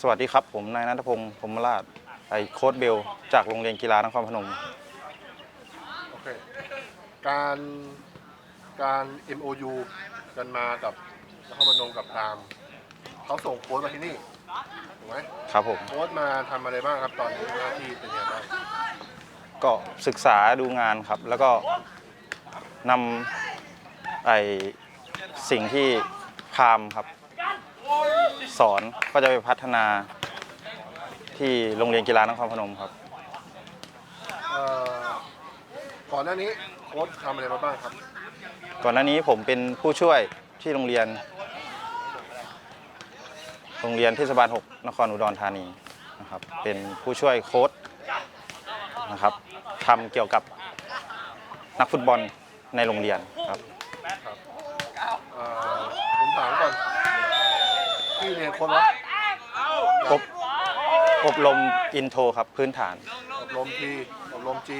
สวัสดีครับ ผมนายนัทพงศ์พรหมราชไอโค้ดเบล จากโรงเรียนกีฬานครพนม โอเค การการ MOU กันมากับนครพนมกับพราม เขาส่งโค้ชมาที่นี่ถูกไหมครับผม โค้ชมาทำอะไรบ้างครับตอนนี้หน้าที่เป็นยังไงบ้างก็ศึกษาดูงานครับ แล้วก็นำไอสิ่งที่พามครับ สอนก็จะไปพัฒนาที่โรงเรียนกีฬานครพนมครับ เอ่อก่อนหน้านี้โค้ชทำอะไรมาบ้างครับ ก่อนหน้านี้ผมเป็นผู้ช่วยที่โรงเรียน โรงเรียนเทศบาล 6 นครอุดรธานีนะครับ เป็นผู้ช่วยโค้ชนะครับทำเกี่ยวกับนักฟุตบอลในโรงเรียนครับ เอ่อผมถามก่อน ที่เรียนโค้ชวะอบอบรมอินโทรครับพื้นฐาน อบรมทีอบรมจี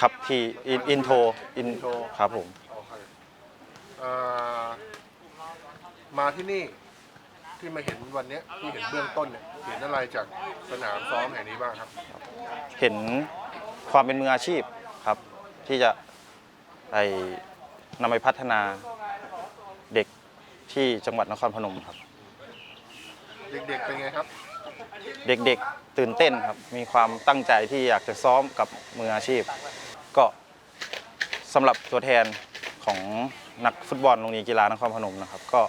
ครับที่อินอินโทรอิน Intro ครับผมโอเคเอ่อมาที่นี่ที่มาเห็นวันเนี้ยที่เห็นเบื้องต้นเนี่ยเห็นอะไรจากสนามซ้อมแห่งนี้บ้างครับ เห็นความเป็นมืออาชีพครับ ที่จะไอนำไปพัฒนาเด็กที่จังหวัดนครพนมครับ เด็กๆเป็นไงครับ เด็กๆตื่นเต้นครับ มีความตั้งใจที่อยากจะซ้อมกับมืออาชีพ ก็สำหรับตัวแทนของนักฟุตบอลโรงเรียนกีฬานครพนมนะครับ ก็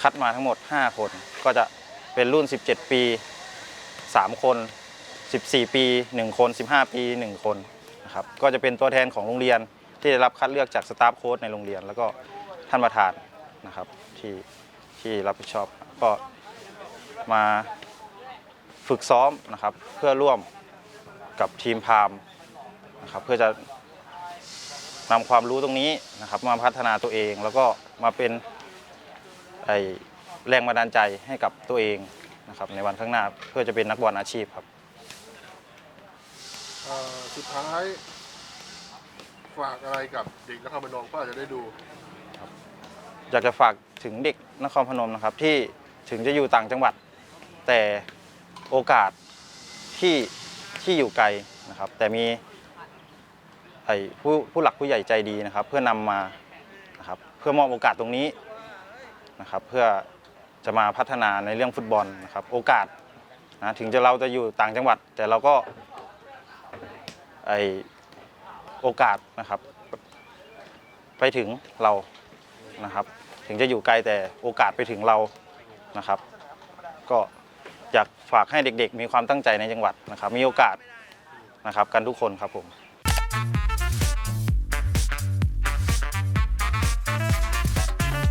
คัดมาทั้งหมด 5 คน ก็จะเป็นรุ่น 17 ปี 3 คน 14 ปี 1 คน 15 ปี 1 คนนะครับ ก็จะเป็นตัวแทนของโรงเรียนที่ได้รับคัดเลือกจากสตาฟโค้ชในโรงเรียน แล้วก็ท่านประธานนะครับที่ที่รับผิดชอบก็ มาฝึกซ้อมนะครับ เพื่อร่วมกับทีมพามนะครับเพื่อจะนำความรู้ตรงนี้นะครับมาพัฒนาตัวเอง แล้วก็มาเป็นไอแรงบันดาลใจให้กับตัวเองนะครับในวันข้างหน้าเพื่อจะเป็นนักบอลอาชีพครับเอ่อสุดท้ายฝากอะไรกับเด็กนครพนมก็อาจจะได้ดูอยากจะฝากถึงเด็กนครพนมนะครับที่ถึงจะอยู่ต่างจังหวัด แต่โอกาสที่ที่อยู่ไกลนะครับ แต่มีไอ้ผู้ผู้หลักผู้ใหญ่ใจดีนะครับ เพื่อนำมานะครับเพื่อมอบโอกาสตรงนี้นะครับ เพื่อจะมาพัฒนาในเรื่องฟุตบอลนะครับ โอกาสนะถึงจะเราจะอยู่ต่างจังหวัด แต่เราก็ไอโอกาสนะครับ ไปถึงเรานะครับ ถึงจะอยู่ไกลแต่โอกาสไปถึงเรานะครับ ก็ อยากฝากให้เด็กๆ มีความตั้งใจในจังหวัดนะครับ มีโอกาสนะครับกันทุกคนครับผม